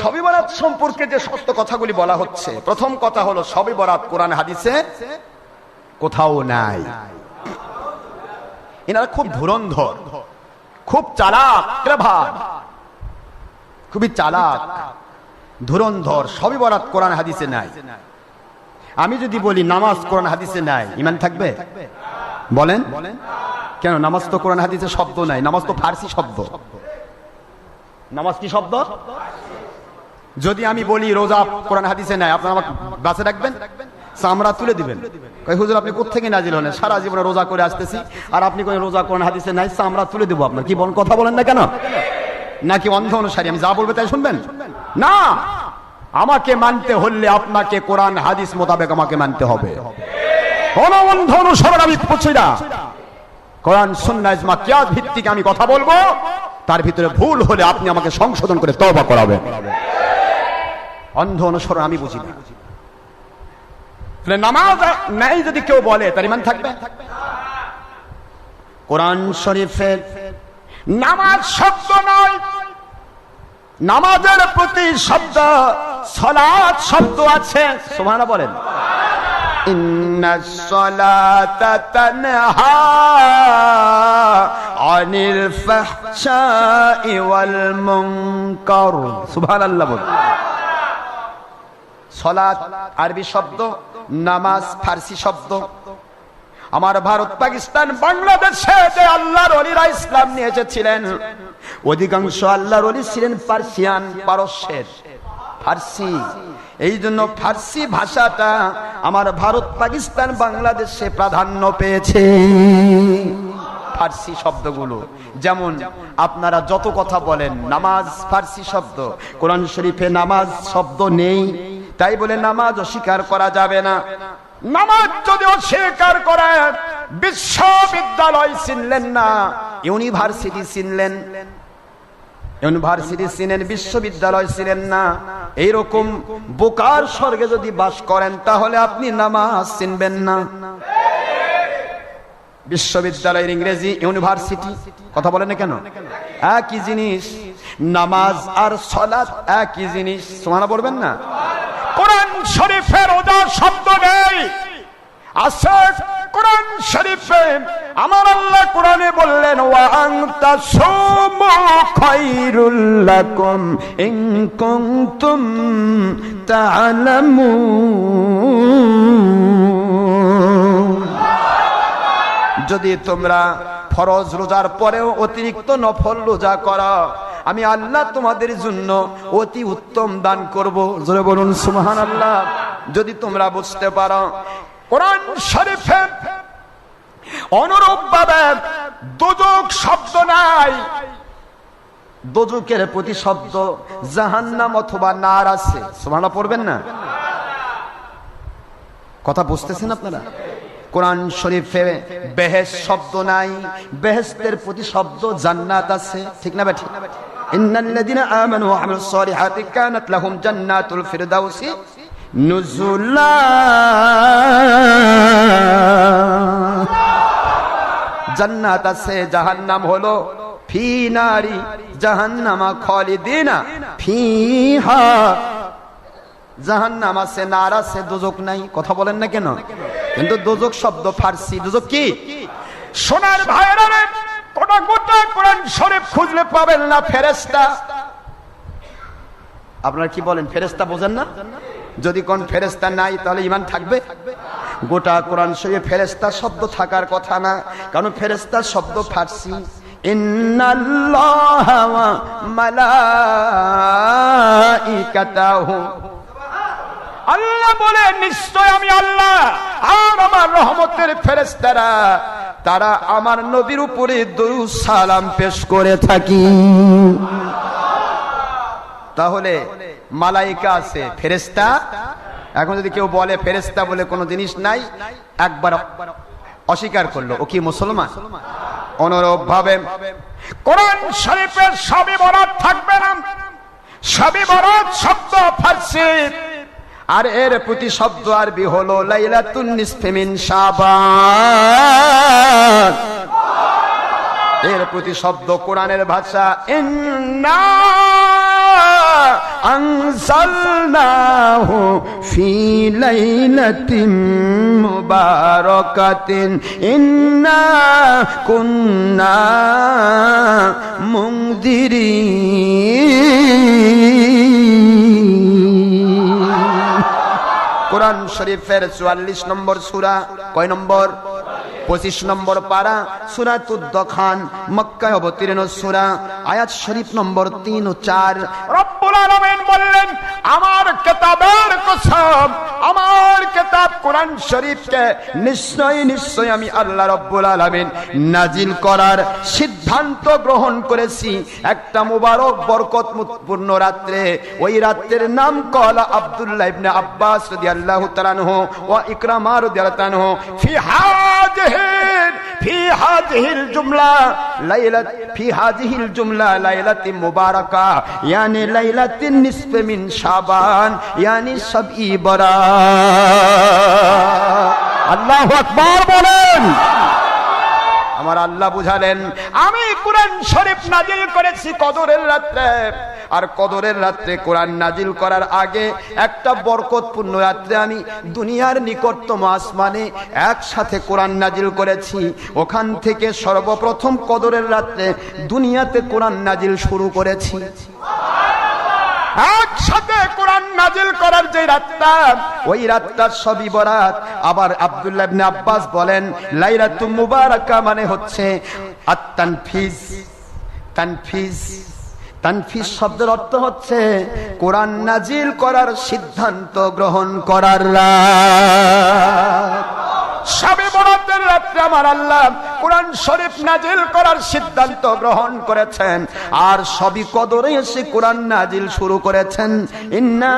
সবই বরাত সম্পর্কে যে সত্য কথাগুলি বলা হচ্ছে, প্রথম কথা হলো সবই বরাত কোরআন হাদিসে কোথাও নাই। এনারা খুব ধুরন্ধর, খুব চালাক খুবই চালাক, ধুরন্ধর সবই বরাত কোরআন হাদিসে নাই। আমি যদি বলি নামাজ কোরআন হাদিসে নাই, ইমান থাকবে? বলেন। কেন, নামাজ তো কোরআন হাদিসে শব্দ নাই, নামাজ তো ফার্সি শব্দ। নামাজ কি শব্দ? যদি আমি বলি রোজা কোরআন হাদিসে নাই, আপনারা আমাকে বাসে রাখবেন চামড়া তুলে দিবেন। কই হুজুর, আপনি কোথেকে নাজিল হলেন? সারা জীবনে রোজা করে আসতেছি। আর আপনি কই রোজা কোরআন হাদিসে নাই, চামড়া তুলে দেবো আপনার। কি বলেন কথা বলেন না কেন? নাকি অন্ধ অনুসারী? আমি যা বলব তাই শুনবেন? না! আমাকে মানতে হলে আপনাকে কোরআন হাদিস মোতাবেক আমাকে মানতে হবে। কোন অন্ধ অনুসরণ, আমি করছি না। কোরআন ইজমা কিয়াস ভিত্তিক আমি কথা বলব। তার ভিতরে ভুল হলে আপনি আমাকে সংশোধন করে তওবা করাবেন। অন্ধ অনুসরণ আমি বুঝি না তাহলে নামাজ নাই যদি কেউ বলে তার ইমান থাকবে কোরআন শরীফের নামাজ শব্দ নয় নামাজের প্রতি শব্দ সলাৎ শব্দ আছে সোমানা বলেন إن الصلاة تنهى عن الفحشاء والمنكر سبحان الله সলাৎ, আরবি শব্দ, নামাজ, ফার্সি শব্দ। আমার ভারত, পাকিস্তান, বাংলাদেশে যে আল্লাহর অলিরা ইসলাম নিয়ে এসেছিলেন অধিকাংশ আল্লাহর অলি ছিলেন পার্সিয়ান, পারস্যের। ফার্সি। এই জন্য ফার্সি ভাষাটা আমার ভারত, পাকিস্তান, বাংলাদেশে প্রাধান্য পেয়েছে। ফার্সি শব্দগুলো। যেমন, আপনারা যত কথা বলেন, নামাজ, ফার্সি শব্দ, কোরআন শরীফে নামাজ শব্দ নেই। তাই বলে নামাজ অস্বীকার করা যাবে না। নামাজ যদি অস্বীকার করেন বিশ্ববিদ্যালয় চিনলেন না, ইউনিভার্সিটি চিনলেন। ইউনিভার্সিটি চিনেন, বিশ্ববিদ্যালয় ছিলেন না। এইরকম বোকার স্বর্গে যদি বাস করেন, তাহলে আপনি নামাজ চিনবেন না। বিশ্ববিদ্যালয়ের ইংরেজি ইউনিভার্সিটি, কথা বলেন কেন? একই জিনিস, নামাজ আর সলাৎ একই জিনিস সোমানা বলবেন না? কোরআন শরীফের ওজা শব্দ নেই। কোরআন শরীফে। আমার আল্লাহ কোরআনে বললেন, ওয়া আনতা সুমু খায়রুল লাকুম ইন কুনতুম যদি তোমরা ফরজ রোজার পরেও অতিরিক্ত নফল রোজা করো আমি আল্লাহ তোমাদের জন্য অতি উত্তম দান করব। জোরে বলুন সুবহান আল্লাহ যদি তোমরা বুঝতে পারো, কোরআন শরীফে অনুরূপ ভাবে দুজক শব্দ নাই। দোজকের প্রতি শব্দ জাহান্নাম অথবা নার আছে। সুবহানাল্লাহ, পড়বেন না? কথা বুঝতেছেন আপনারা? কোরআন শরীফে বেহেস শব্দ নাই। বেহেস্তের প্রতি শব্দ জান্নাত আছে। ঠিক না বেঠি ইন্নাল্লাযীনা আমানু ওয়া আমিলুস সালিহাতি কানাত লাহুম জান্নাতুল ফিরদাউসি নুজুলা। জান্নাত আছে, জাহান্নাম হলো ফি নারি জাহান্নামা খালিদিনা। ফিহা। জাহান্নাম আছে, নার আছে, দোজক নাই, কথা বলেন না কেন? কিন্তু দোজক শব্দ ফার্সি, দোজক কি? সোনার ভাইরা কোটা গোটা কোরআন শরীফ খুঁজলে পাবেন না ফেরেশতা। আপনারা কি বলেন, ফেরেশতা বোঝেন না? যদি কোন ফেরেশতা নাই, তাহলে ইমান থাকবে? গোটা কোরআন শরীফে ফেরেশতা শব্দ থাকার কথা না, কারণ ফেরেশতা শব্দ ফার্সি। আল্লাহ বলে, নিশ্চয় আমি আল্লাহ। আর আমার রহমতের ফেরেস্তারা তারা আমার নবীর উপরে দরু সালাম পেশ করে থাকি। তাহলে মালাইকা আছে ফেরেস্তা এখন যদি কেউ বলে ফেরেস্তা বলে কোনো জিনিস নাই, একবার অস্বীকার করল, ও কি মুসলমান? অনুরূপ ভাবে কোরআন শরীফের সবই বরাত থাকবে না। সবই বরাত শব্দ, ফার্সি। আর এর প্রতি শব্দ আরবি হলো লাইলাতুন নিসফে মিন শাবান। এর প্রতি শব্দ কোরআনের ভাষা, ইন্না ইন্না কুন্না কোরআন শরীফের চুয়াল্লিশ নম্বর সুরা, কয় নম্বর? পঁচিশ নম্বর পারা সুরাতুদ্দ খান মক্কায় অবতীর্ণ সুরা, আয়াত শরীফ নম্বর তিন ও চার। রব্বুল আলমেন বললেন আমার কেতাবের কসম, আমার কেতাব কোরআন শরীফকে নিশ্চয়ই নিশ্চয় আমি আল্লাহ রব্বুল আলমিন নাজিল করার সিদ্ধান্ত গ্রহণ করেছি। একটা মুবারক বরকতপূর্ণ রাত্রে, ওই রাত্রের নাম কলা আব্দুল্লাহ ইবনে আব্বাস রদি আল্লাহ তালানহ ও ইকরামা রদি আল্লাহ তালানহ ফিহাজ হে هذه الجملة ليلة في هذه الجملة ليلة مباركة يعني ليلة النصف من شعبان يعني سبعي برا আল্লাহু আকবার বলেন আমার আল্লাহ বুঝালেন আমি কোরআন শরীফ নাজিল করেছি কদরের রাত্রে আর কদরের রাত্রে কোরআন নাজিল করার আগে একটা বরকতপূর্ণ রাত্রে আমি দুনিয়ার নিকটতম আসমানে একসাথে কোরআন নাজিল করেছি। ওখান থেকে সর্বপ্রথম কদরের রাত্রে দুনিয়াতে কোরআন নাজিল শুরু করেছি। একসাথে কোরআন নাজিল করার যে রাতটা, ওই রাতটার সবই বরাত। আবার আব্দুল্লাহ ইবনে আব্বাস বলেন লাইলাতু মুবারাকা মানে হচ্ছে আত-তানফিজ তানফিজ তানফিজ শব্দের অর্থ হচ্ছে কোরআন নাজিল করার সিদ্ধান্ত গ্রহণ করার আল্লাহ কোরআন শরীফ নাজিল করার সিদ্ধান্ত গ্রহণ করেছেন। আর সবই কোরআন নাজিল শুরু করেছেন। ইন্না